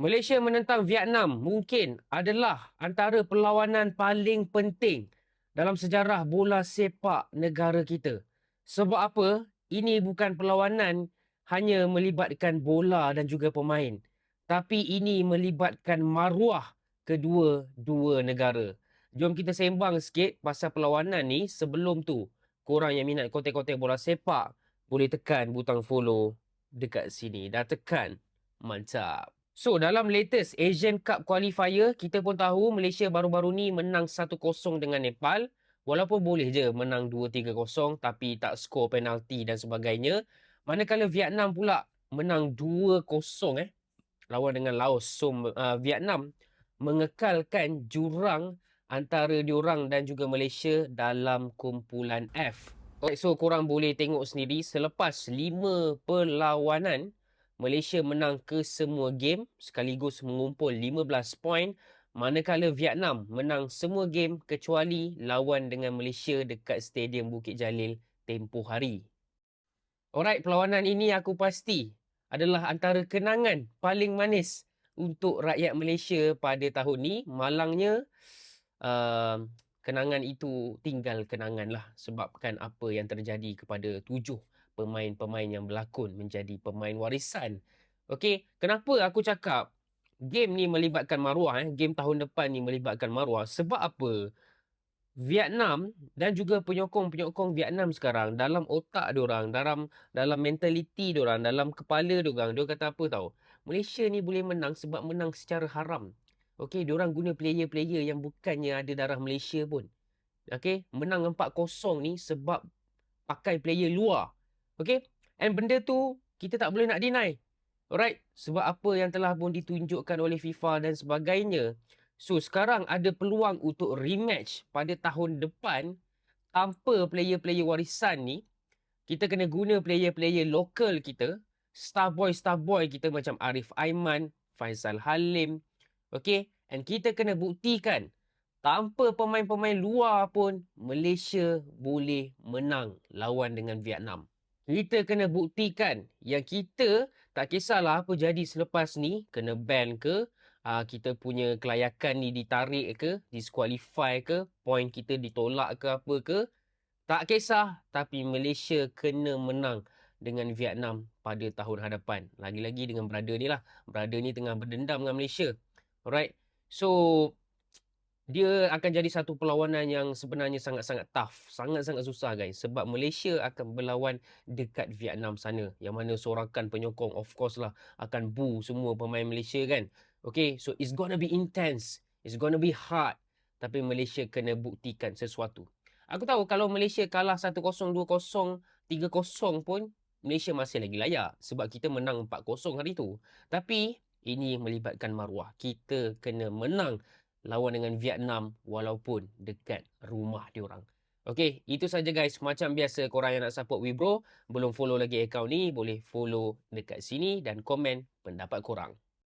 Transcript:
Malaysia menentang Vietnam mungkin adalah antara perlawanan paling penting dalam sejarah bola sepak negara kita. Sebab apa? Ini bukan perlawanan hanya melibatkan bola dan juga pemain. Tapi ini melibatkan maruah kedua-dua negara. Jom kita sembang sikit pasal perlawanan ni sebelum tu. Korang yang minat konten-konten bola sepak boleh tekan butang follow dekat sini. Dah tekan. Mantap. So, dalam latest Asian Cup qualifier, kita pun tahu Malaysia baru-baru ni menang 1-0 dengan Nepal. Walaupun boleh je menang 2-3-0 tapi tak skor penalti dan sebagainya. Manakala Vietnam pula menang 2-0 eh lawan dengan Laos. So, uh, Vietnam mengekalkan jurang antara diorang dan juga Malaysia dalam kumpulan F. Okay, so, korang boleh tengok sendiri selepas 5 perlawanan, Malaysia menang ke semua game sekaligus mengumpul 15 poin manakala Vietnam menang semua game kecuali lawan dengan Malaysia dekat Stadium Bukit Jalil tempoh hari. Alright, perlawanan ini aku pasti adalah antara kenangan paling manis untuk rakyat Malaysia pada tahun ni. Malangnya uh, kenangan itu tinggal kenangan lah sebabkan apa yang terjadi kepada tujuh pemain-pemain yang berlakon menjadi pemain warisan. Okey, kenapa aku cakap game ni melibatkan maruah eh? Game tahun depan ni melibatkan maruah sebab apa? Vietnam dan juga penyokong-penyokong Vietnam sekarang dalam otak diorang, dalam dalam mentaliti diorang, dalam kepala diorang, dia kata apa tahu? Malaysia ni boleh menang sebab menang secara haram. Okey, diorang guna player-player yang bukannya ada darah Malaysia pun. Okey, menang 4-0 ni sebab pakai player luar. Okay. And benda tu kita tak boleh nak deny. Alright. Sebab apa yang telah pun ditunjukkan oleh FIFA dan sebagainya. So sekarang ada peluang untuk rematch pada tahun depan tanpa player-player warisan ni. Kita kena guna player-player lokal kita. Star boy star boy kita macam Arif Aiman, Faisal Halim. Okay. And kita kena buktikan tanpa pemain-pemain luar pun Malaysia boleh menang lawan dengan Vietnam kita kena buktikan yang kita tak kisahlah apa jadi selepas ni kena ban ke uh, kita punya kelayakan ni ditarik ke disqualify ke poin kita ditolak ke apa ke tak kisah. Tapi Malaysia kena menang dengan Vietnam pada tahun hadapan. Lagi-lagi dengan brother ni lah. Brother ni tengah berdendam dengan Malaysia. Alright. So dia akan jadi satu perlawanan yang sebenarnya sangat-sangat tough. Sangat-sangat susah guys. Sebab Malaysia akan berlawan dekat Vietnam sana. Yang mana sorakan penyokong of course lah akan boo semua pemain Malaysia kan. Okay, so it's gonna be intense. It's gonna be hard. Tapi Malaysia kena buktikan sesuatu. Aku tahu kalau Malaysia kalah 1-0, 2-0, 3-0 pun Malaysia masih lagi layak. Sebab kita menang 4-0 hari tu. Tapi ini melibatkan maruah. Kita kena menang lawan dengan Vietnam walaupun dekat rumah diorang. Okay, itu saja guys. Macam biasa korang yang nak support Wibro, belum follow lagi akaun ni, boleh follow dekat sini dan komen pendapat korang.